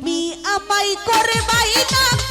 তুমি আমায় করবাই না।